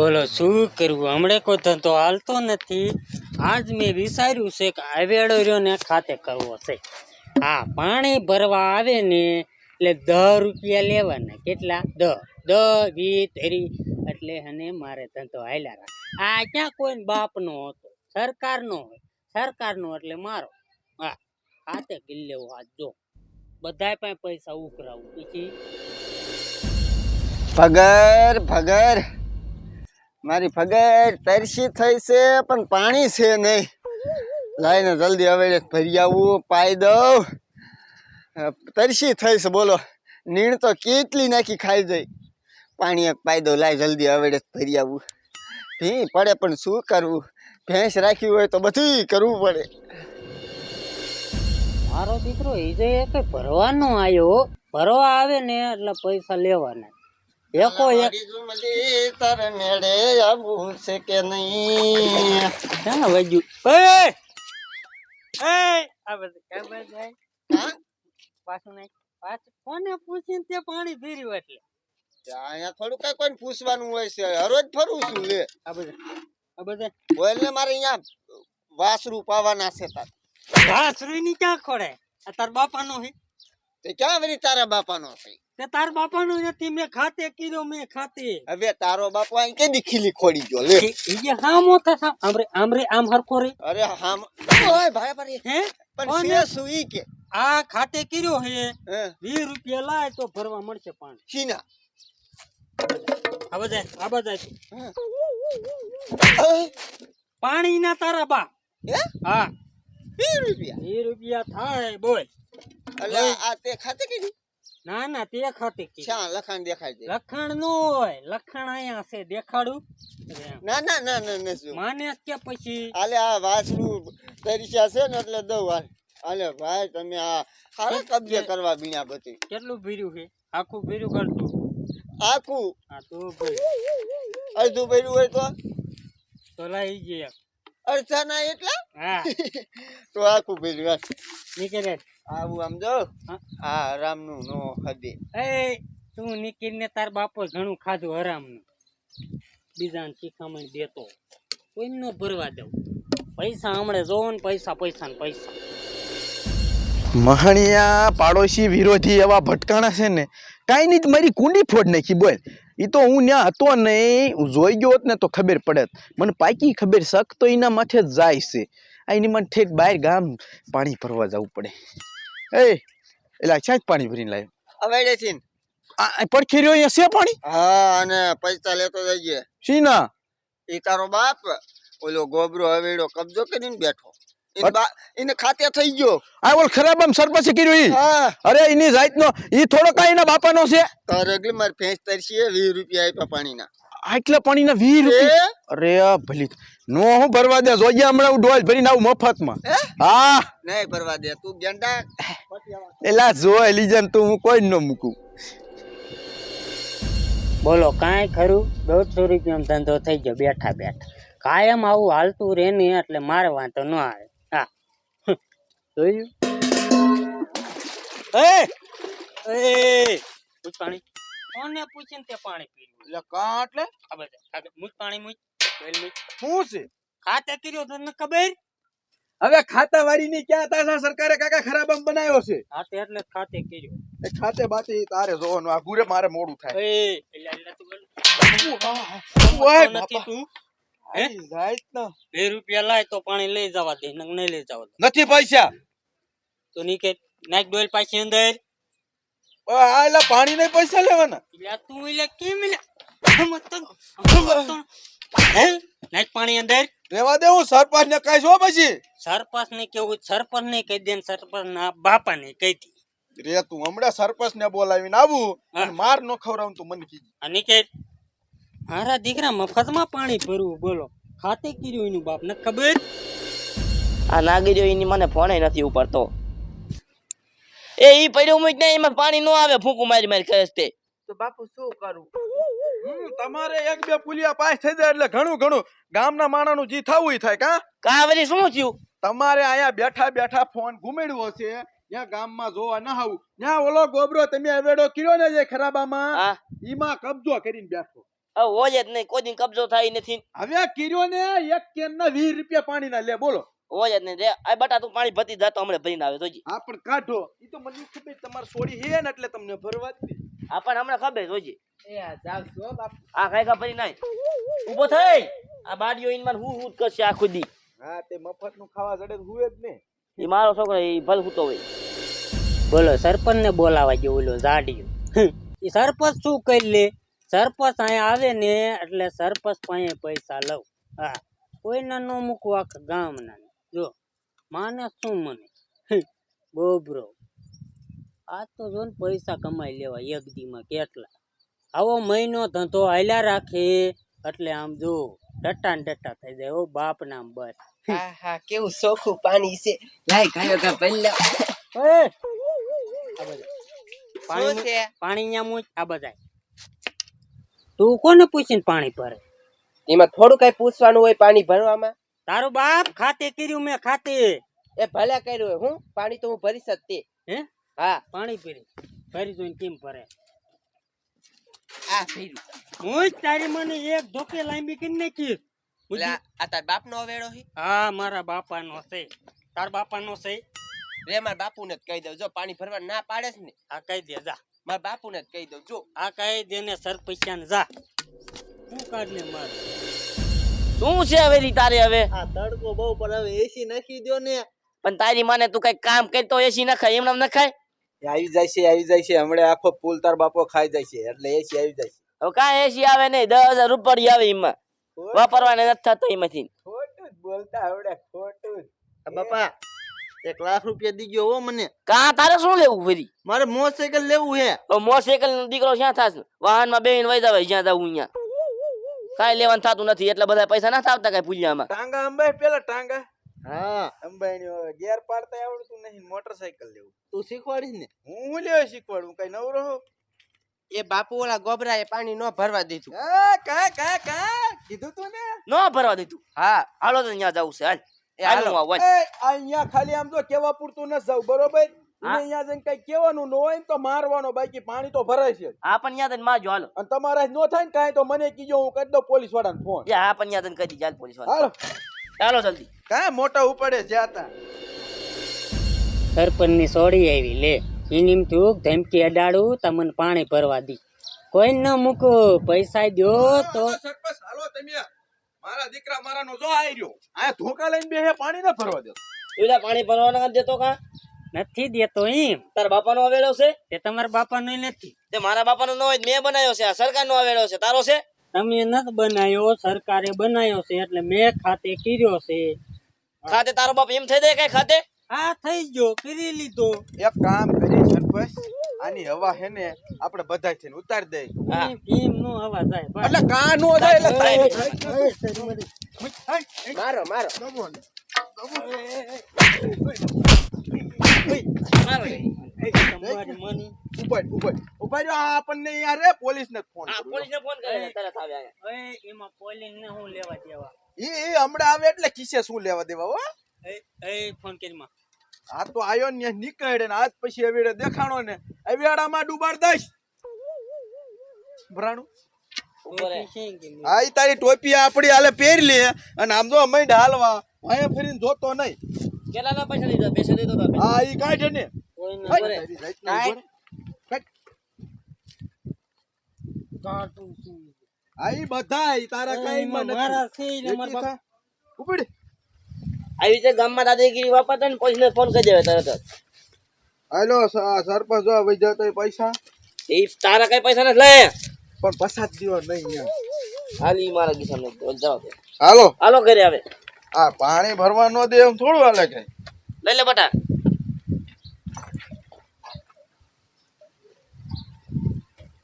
બોલો, શું કરવું? હમણે કોઈ ધંધો હાલતો નથી. આજ મેં વિચાર્યું છે કે આવેડો રહ્યો ને ખાતે કરવો છે. હા, પાણી ભરવા આવે ને એટલે દસ રૂપિયા લેવાના. કેટલા? દ દસ વીસ ધરી એટલે અને મારે ધંધો હાલ્યા રાખે. આ ક્યાં કોઈ બાપનો હતો? સરકારનો હોય. સરકારનો એટલે મારો. હા ખાતે ગઈ લેવો આ જો. બધાય પાસે પૈસા ઉઘરાવું. પછી ભગર ભગર મારી ભગર તરસી થઈ છે, પણ પાણી છે નહીં. લાઈને જલ્દી હવે ભરી આવું, પાઈ દઉં. તરસી થઈ છે, બોલો. નીણ તો કેટલી નાખી ખાઈ જાય. પાણી એક પાઈ દઉં, લાય જલ્દી હવે ભરી આવું. ભી પડે, પણ શું કરવું ભેંસ રાખવી હોય તો બધું કરવું પડે. મારો દીકરો એ જે ભરવાનો આવ્યો ભરવા આવે ને એટલે પૈસા લેવાના. એકો એક તારે મેળે આવું છે કે નહીં? ક્યાં વાગ્યું એ! એ! આ બધું ક્યાં જાય? હા? પાછું નહીં. પાછું કોને પૂછીને તે પાણી ભીર્યું એટલે? અહીંયા થોડું કઈ કોઈ પૂછવાનું હોય છે. હરોજ ફરું છું લે. આ બધું આ બધું બોલ ને મારે અહીંયા વાસરું પાવાના છે તાર. વાસરું ની ક્યાં ખોડે આ તાર બાપાનો હે. તે ક્યાં વળી તારા બાપાનો છે? તે તાર બાપાનો નથી મેં ખાતે કીધો મેં ખાતે. હવે તારો બાપો અહીં કેદી ખીલી ખોડી ગયો લે. એ એ જે હામો થા આમરે આમરે આમ હરખો રે. અરે હામ ઓય ભાઈ ભાઈ હે? પણ કોને? છે શું ઈ કે? આ ખાતે કર્યો હે. હે. વીસ રૂપિયા લાય તો ભરવા મળશે પાણી. શીના. આ બધા આ બધા હે? પાણી ના તારા બા. હે? હા. વીસ રૂપિયા. વીસ રૂપિયા થાય બોલ. એટલે આ તે ખાતે કીધું ના ના તે ખાતે કે. શા લખાણ દેખાય છે. લખાણ નો હોય લખાણ અહીંયા છે દેખાડું. ના ના ના ના ના શું માને કે પછી. આલે આ વાસનું તરીસ્યા છે ને એટલે દઉં હાલ. આલે ભાઈ તમે આ સારા કબજે કરવા બીણા બધી. કેટલું ભીર્યું છે? આખું ભીર્યું કરતું આખું? હા તો ભાઈ. અડધું ભર્યું હોય તો? તો લઈ અડધા ના એટલા? હા. તો આખું ભર્યું. નીકળે. આવું આમ જો. આ રામનું નો હદે. એ તું ને તાર બાપો ઘણું ખાધું હરામનું. બીજાને શીખામણ દેતો. કોઈ ન ભરવા દઉં. પૈસા હમણે જોવો ને પૈસા પૈસા ને પૈસા. મહણિયા પાડોશી વિરોધી એવા ભટકાણા છે ને કાંઈ નહીં તો મારી કુંડી ફોડ નાખી બોલ. એ તો હું ત્યાં હતો નહીં હું જોઈ ગયો હોત ને તો ખબર પડે મને પાકી ખબર શક તો એના માથે જ જાય છે. આ એની મને ઠેઠ બહાર ગામ પાણી ભરવા જવું પડે. એ એટલે ક્યાં પાણી ભરીને લાવ્યો? અવેડે થી આ આ પડખી રહ્યો અહીંયા છે પાણી? હા અને પૈસા લેતો જઈએ શીના? એ તારો બાપ ઓલો ગોબરો હવેડો કબજો કરીને બેઠો. એને ખાતે થઈ ગયો. આ ઓલ ખરાબ આમ સરપંચે કર્યો ઈ? હા. અરે એની જાતનો ઈ થોડો કાઈ એના બાપાનો છે? તારે એટલે મારી ભેંસ તરસી વીસ રૂપિયા આપ્યા પાણીના. આટલા પાણીના વીસ રૂપિયા? અરે આ ભલી. નો હું ભરવા દે જોઈએ હમણાં હું ડોલ ભરીને આવું મફતમાં. હા? નહીં ભરવા દે તું ગેંડા એલા જોઈ લીજન તું હું કોઈ ન મૂકું. બોલો કાંઈ ખરું? દોઢસો રૂપિયાનો ધંધો થઈ ગયો બેઠા બેઠા. કાયમ આવું હાલતું રહે ને એટલે મારે વાંધો ન આવે. હા. જોયું? એ! એ પાણી. કોને પૂછીને તે પાણી પીવું એટલે કા એટલે આ બધા આગળ પાણી મુજ બેલ મુજ શું છે? ખાતે કર્યો તને ખબર? હવે ખાતા વાળી ની ક્યાં તાસા સરકારે કાકા ખરાબ આમ બનાવ્યો છે? ખાતે એટલે ખાતે કર્યો. એ ખાતે બાતે તારે જોવાનું આ ગુરે મારે મોડું થાય. એ એટલે એટલે તું. ઓય નથી તું? હે? બે રૂપિયા લાય તો પાણી લઈ જવા દે નહીં લઈ જવા દે. નથી પૈસા. તો નીકે નાખ ડોલ પાછી અંદર. આ એલા પાણી નહીં પૈસા લેવાના. એટલે તું એટલે કેમ એટલે પાણી અંદર. રેવા દે હું સરપંચ ને કહીશ હો પછી. સરપંચ ને કેવું સરપંચ ને કહી દે સરપંચ ના બાપા ને કહી દે. રે તું હમણાં સરપંચ ને બોલાવીને આવું અને માર નો ખવડાવું તું મને કીધું આ નીકળ મારા દીકરા મફતમાં પાણી ભરવું બોલો. ખાતે કર્યું એનું બાપ ને ખબર? આ નાગરીઓ એની મને ફોને નથી ઉપડતો. એ ઈ પડ્યું મૂક ને એમાં પાણી નો આવે ફૂંકું મારી મારી કરે તે. તો બાપુ શું કરું? તમારે એક બે પુલિયા પાસ થઈ જાય એટલે ઘણું ઘણું ગામના માણાનું જી થવું થાય કા કાવરી શું થયું? તમારે અહીંયા બેઠા બેઠા ફોન ઘુમેડવો છે ત્યાં ગામમાં જોવા ના આવું ત્યાં ઓલો ગોબરો તમે અવેડો કર્યો ને જે ખરાબામાં ઈમાં કબજો કરીને બેઠો. હોય જ નહીં કોઈ કબજો થાય નથી. હવે કીર્યો ને એક કેન ના વીસ રૂપિયા પાણી ના લે બોલો. હોય જ નહીં આ બટા તું પાણી ભતી જાતો હમણાં ભરીને આવે જોજી. હા પણ કાઢો. એ તો મને ખબર તમારે સોડી હે ને એટલે તમને ભરવા જ દે. હા પણ હમણાં ખબર જોજી. આ કાંઈ કા ભરી નાય. ઊભો થઈ. આ બાડીઓ ઈનમાં હું હું કરશે આખો દી. હા તે મફતનું ખાવા જડે તો હુએ જ ને. એ મારો છોકરો એ ભલ હુતો હોય. બોલો સરપંચ ને બોલાવા ગયો ઓલો જાડિયો એ સરપંચ શું કરી લે સરપંચ અહીંયા આવે ને એટલે સરપંચ પાસે પૈસા લઉં. હા. કોઈના નો મૂકવું આખા ગામના. જો માને શું મને? બોબરો. આ તો જો ને પૈસા કમાઈ લેવા એક દીમાં કેટલા. આવો મહિનો ધંધો હાલ્યા રાખે. એટલે આમ જો ડટ્ટા ને ડટ્ટા થઈ જાય ઓ બાપ નામ બસ. હા હા કેવું સોખું પાણી છે. લાય ગાયો ગા પહેલા પાણી છે? પાણી અહીંયા મૂક આ બધા. તું કોને પૂછીને પાણી ભરે? એમાં થોડું કઈ પૂછવાનું હોય પાણી ભરવામાં? તારું બાપ ખાતે કર્યું મેં ખાતે. એ ભલે કર્યું હું? પાણી તો હું ભરી શકતી હે? હા. પાણી પીરી ભરી જોઈને કેમ ભરે? આ ભર્યું. હું જ તારી મને એક ધોકે લાંબી કરી નાખી. આ તાર બાપનો વેડો છે હા મારા બાપા નો છે. તાર બાપાનો છે. રે મારા બાપુને જ કહી દઉં. જો પાણી ભરવા ના પાડે છે ને? આ કહી દે જા. મારા બાપુને જ કહી દઉં. જો. આ કહી દે ને સરપંચાને જા. તું કાઢ ને માર? શું છે હવે તારે હવે? આ તડકો બહુ પણ હવે એસી નાખી દો ને. પણ તારી માને તું કઈ કામ કરતો એસી નખાય ખાય એમને ન ખાય આવી જાય છે આવી જાય છે. હમણે આખો પુલ તાર બાપો ખાઈ જાય છે એટલે એસી આવી જાય છે. હવે કાંઈ એસી આવે નહીં દસ હજાર રૂપિયા આવે એમાં. વાપરવાને નથી થતો એમાંથી. ખોટું બોલતા આવડે ખોટું બાપા એક લાખ રૂપિયા દીજો હો મને. કા તારે શું લેવું ફરી? મારે મોટરસાયકલ લેવું હે. મોટરસાયકલ નો દીકરો ક્યાં થાશે? વાહનમાં બેહીને વહી જવાય જ્યાં જવું અહીંયા. કાંઈ લેવાનું થતું નથી એટલે બધા પૈસા ના થાવતા કઈ પૂજામાં ટાંગા અંબાઈ પેલા ટાંગા. હા. અંબાઈ ગેર પાડતા આવડતું નહીં મોટરસાયકલ લેવું. તું શીખવાડીશ ને? હું હું લેવા શીખવાડું? કઈ નવરો હો એ બાપુ ઓલા ગોબરા એ પાણી નો ભરવા દીધું. કા કા કા? કીધું તું ને? ન ભરવા દીધું? હા. હાલો તો ત્યાં જવું છે હાલ. એ હાલો. હું આવું, હાલ. એ આ અહીંયા ખાલી આમ તો કેવા પૂરતું ન જાવ બરોબર. અહીંયા જઈને કઈ કેવાનું ન હોય તો મારવાનો બાકી પાણી તો ભરાય છે આ પણ ત્યાં તને મારજો હાલો. અને તમારા નો થાય ને કાંઈ તો મને કીજો હું કરી દઉં પોલીસ વાળાને ફોન એ પણ ત્યાં તને કહી દીધી પોલીસવાળા ચાલો જલ્દી. કાં મોટા ઉપડે જ્યાં સરપંચ સોડી આવી લે. એની એમ ધમકી અડાડું તમને પાણી ભરવા દી. કોઈ ન મૂકો પૈસા દો તો સરપંચ હાલો તમે મારા દીકરા મારાનો જો આઈ રહ્યો આ ધોકા લઈને બેહે પાણી ના ભરવા દે પેલા પાણી ભરવાના નથી દેતો કા? નથી દેતો એમ બાપા બાપાનો આવેલો છે તે તમારા બાપાનો નથી તે મારા બાપાનો ન હોય મેં બનાવ્યો છે આ સરકારનો આવેલો છે તારો છે તમે નથી બનાવ્યો સરકારે બનાવ્યો છે એટલે મેં ખાતે કર્યો છે ખાતે તારો બાપ એમ થઈ જાય કઈ ખાતે આ થઈ ગયો કરી લીધો એક કામ કરી સરપંચ આની હવા હે ને આપણે બધા થઈને ઉતાર દે હા. એમ નો હવા જાય. એટલે કા નો જાય એટલે થાય મારો મારો મારો. રે. તમારી મની. ઊભા ઊભા ઊભા રહ્યો આ આપણને યાર પોલીસ ને ફોન આ પોલીસને ફોન કરે તરત આવે એમાં પોલીસ ને હું લેવા દેવા? ઈ ઈ હમણાં આવે એટલે ખિસ્સે શું લેવા દેવા હો? એ એ ફોન કરીમાં આ તો આયો ને નીકળે ને આજ પછી અવેડે દેખાણો ને અવેડામાં ડુબાડ દઈશ. ભરાણું? તારી ટોપી આપડી હાલે પહેરી લે. અને આમ જો અમે હાલવા અહીંયા ફરીને જોતો નહીં. કેટલાના પૈસા લીધા? પૈસા દીધો તો આપે. આ ઈ કાઢે ને કોઈ નંબર રહે. કાઢું. છું. આ ઈ બધા ઈ તારા કાઈ માં મારા છે ને મારા બાપ- ઉપડ. આવી રીતે ગામમાં દાદાગીરી વાપરતા ને પોલીસને ફોન કરી દેવાય તરત જ. હાલો સરપંચ જો ભાઈ જતો પૈસા. એ તારા કઈ પૈસા નથી લે. પણ પસાદ દીવો નહીં. હાલી મારા કિસાન નથી જાઓ હાલો. હાલો ઘરે આવે. આ પાણી ભરવા નો દે એમ થોડું હાલે કઈ. લઈ લે બટા.